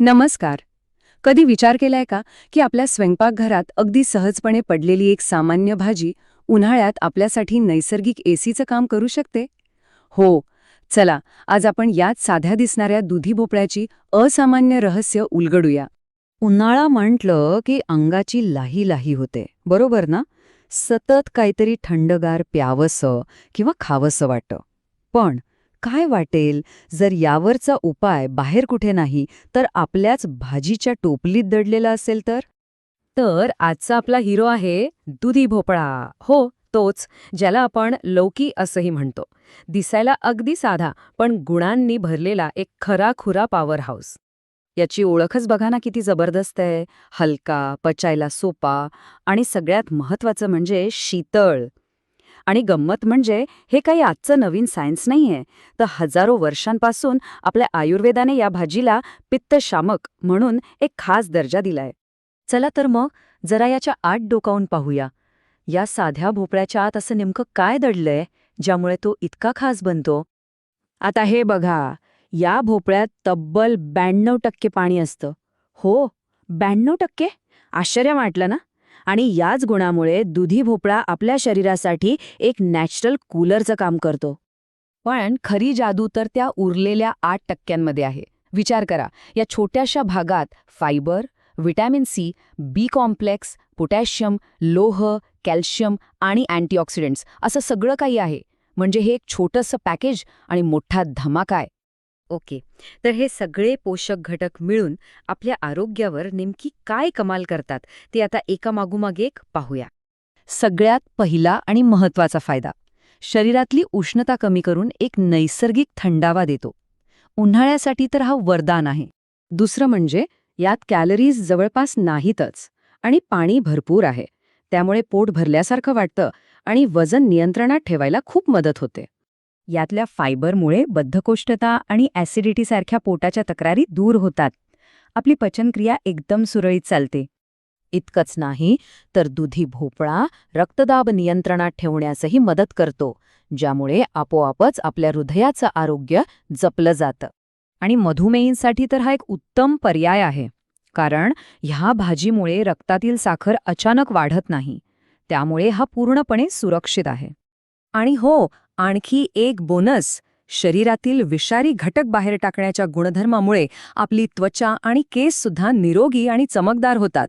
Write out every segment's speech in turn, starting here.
नमस्कार. कधी विचार केलाय का की आपल्या स्वयंपाकघरात अगदी सहजपणे पडलेली एक सामान्य भाजी उन्हाळ्यात आपल्यासाठी नैसर्गिक एसीचं काम करू शकते? हो चला आज आपण यात साध्या दिसणाऱ्या दुधी भोपळ्याची असामान्य रहस्य उलगडूया. उन्हाळा म्हटलं की अंगाची लाही लाही होते बरोबर ना? सतत काहीतरी थंडगार प्यावंसं किंवा खावंसं वाटतं. पण काय वाटेल? जर यावरचा उपाय बाहेर कुठे नाही तर आपल्याच भाजीच्या टोपलीत दडलेला असेल तर? तर आजचा आपला हिरो आहे दुधी भोपळा. हो तोच ज्याला आपण लौकी असंही म्हणतो. दिसायला अगदी साधा पण गुणांनी भरलेला एक खरा खुरा पॉवर हाऊस याची ओळखच बघा ना किती जबरदस्त आहे. हलका पचायला सोपा आणि सगळ्यात महत्वाचं म्हणजे शीतळ. आणि गंमत म्हणजे हे काही आजचं नवीन सायन्स नाहीये. तर हजारो वर्षांपासून आपल्या आयुर्वेदाने या भाजीला पित्तशामक म्हणून एक खास दर्जा दिलाय. चला तर मग जरा याच्या आत डोकावून पाहूया. या साध्या भोपळ्याच्या आत असं नेमकं काय दडलंय ज्यामुळे तो इतका खास बनतो? आता हे बघा या भोपळ्यात तब्बल ब्याण्णव टक्के पाणी असतं. हो ब्याण्णव टक्के? आश्चर्य वाटलं ना? आणि याच गुणामुळे दुधी भोपळा आपल्या शरीरासाठी एक नॅचरल कूलरचं काम करतो. पण खरी जादू तर त्या उरलेल्या आठ टक्क्यांमध्ये आहे. विचार करा या छोट्याशा भागात fibre vitamin C B complex potassium लोह कॅल्शियम आणि अँटीऑक्सिडंट्स असं सगळं काही आहे. म्हणजे हे एक छोटंसं पॅकेज आणि मोठा धमाका आहे. ओके. तर हे सगळे पोषक घटक मिळून आपल्या आरोग्यावर नेमकी काय कमाल करतात ते आता एकामागोमाग एक पाहूया. सगळ्यात पहिला आणि महत्त्वाचा फायदा शरीरातली उष्णता कमी करून एक नैसर्गिक थंडावा देतो. उन्हाळ्यासाठी तर हा वरदान आहे. दुसरं म्हणजे यात कॅलरीज जवळपास नाहीतच आणि पाणी भरपूर आहे त्यामुळे पोट भरल्यासारखं वाटतं आणि वजन नियंत्रणात ठेवायला खूप मदत होते. यातल्या फायबरमुळे बद्धकोष्ठता आणि ॲसिडिटीसारख्या पोटाच्या तक्रारी दूर होतात. आपली पचनक्रिया एकदम सुरळीत चालते. इतकंच नाही तर दुधी भोपळा रक्तदाब नियंत्रणात ठेवण्यासही मदत करतो ज्यामुळे आपोआपच आपल्या हृदयाचं आरोग्य जपलं जातं. आणि मधुमेहींसाठी तर हा एक उत्तम पर्याय आहे कारण ह्या भाजीमुळे रक्तातील साखर अचानक वाढत नाही त्यामुळे हा पूर्णपणे सुरक्षित आहे. आणि हो आणखी एक बोनस शरीरातील विषारी घटक बाहेर टाकण्याच्या गुणधर्मामुळे आपली त्वचा आणि केस सुद्धा निरोगी आणि चमकदार होतात.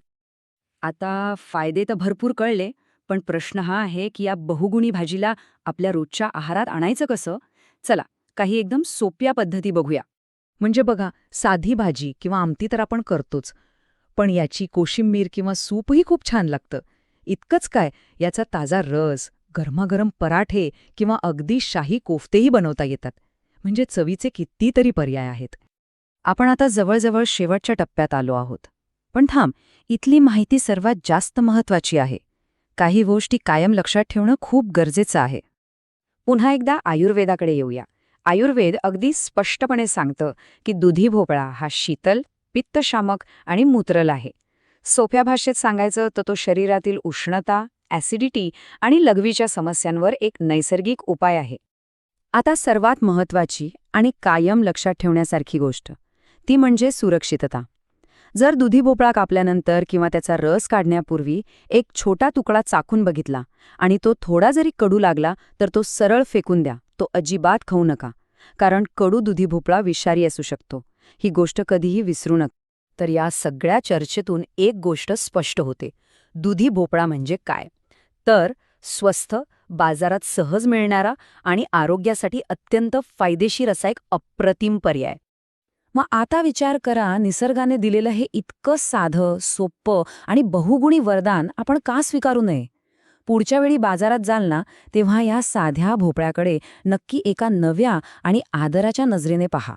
आता फायदे तर भरपूर कळले पण प्रश्न हा आहे की या बहुगुणी भाजीला आपल्या रोजच्या आहारात आणायचं कसं? चला काही एकदम सोप्या पद्धती बघूया. म्हणजे बघा साधी भाजी किंवा आमटी तर आपण करतोच पण याची कोशिंबीर किंवा सूपही खूप छान लागतं. इतकंच काय? याचा ताजा रस गरमागरम पराठे किंवा अगदी शाही कोफ्तेही बनवता येतात. म्हणजे चवीचे कितीतरी पर्याय आहेत. आपण आता जवळजवळ शेवटच्या टप्प्यात आलो आहोत. पण थांब इथली माहिती सर्वात जास्त महत्वाची आहे. काही गोष्टी कायम लक्षात ठेवणं खूप गरजेचं आहे. पुन्हा एकदा आयुर्वेदाकडे येऊया. आयुर्वेद अगदी स्पष्टपणे सांगतं की दुधी भोपळा हा शीतल पित्तशामक आणि मूत्रल आहे. सोप्या भाषेत सांगायचं तर तो शरीरातील उष्णता ॲसिडिटी आणि लघवीच्या समस्यांवर एक नैसर्गिक उपाय आहे. आता सर्वात महत्वाची आणि कायम लक्षात ठेवण्यासारखी गोष्ट ती म्हणजे सुरक्षितता. जर दुधी भोपळा कापल्यानंतर किंवा त्याचा रस काढण्यापूर्वी एक छोटा तुकडा चाकून बघितला आणि तो थोडा जरी कडू लागला तर तो सरळ फेकून द्या तो अजिबात खाऊ नका. कारण कडू दुधी भोपळा विषारी असू शकतो. ही गोष्ट कधीही विसरू नका. तर या सगळ्या चर्चेतून एक गोष्ट स्पष्ट होते. दुधी भोपळा म्हणजे काय? तर स्वस्थ बाजारात सहज मिळणारा आणि आरोग्यासाठी अत्यंत फायदेशीर असा एक अप्रतिम पर्याय. मग आता विचार करा निसर्गाने दिलेलं हे इतकं साधं सोप्पं आणि बहुगुणी वरदान आपण का स्वीकारू नये? पुढच्या वेळी बाजारात जाल ना तेव्हा या साध्या भोपळ्याकडे नक्की एका नव्या आणि आदराच्या नजरेने पहा.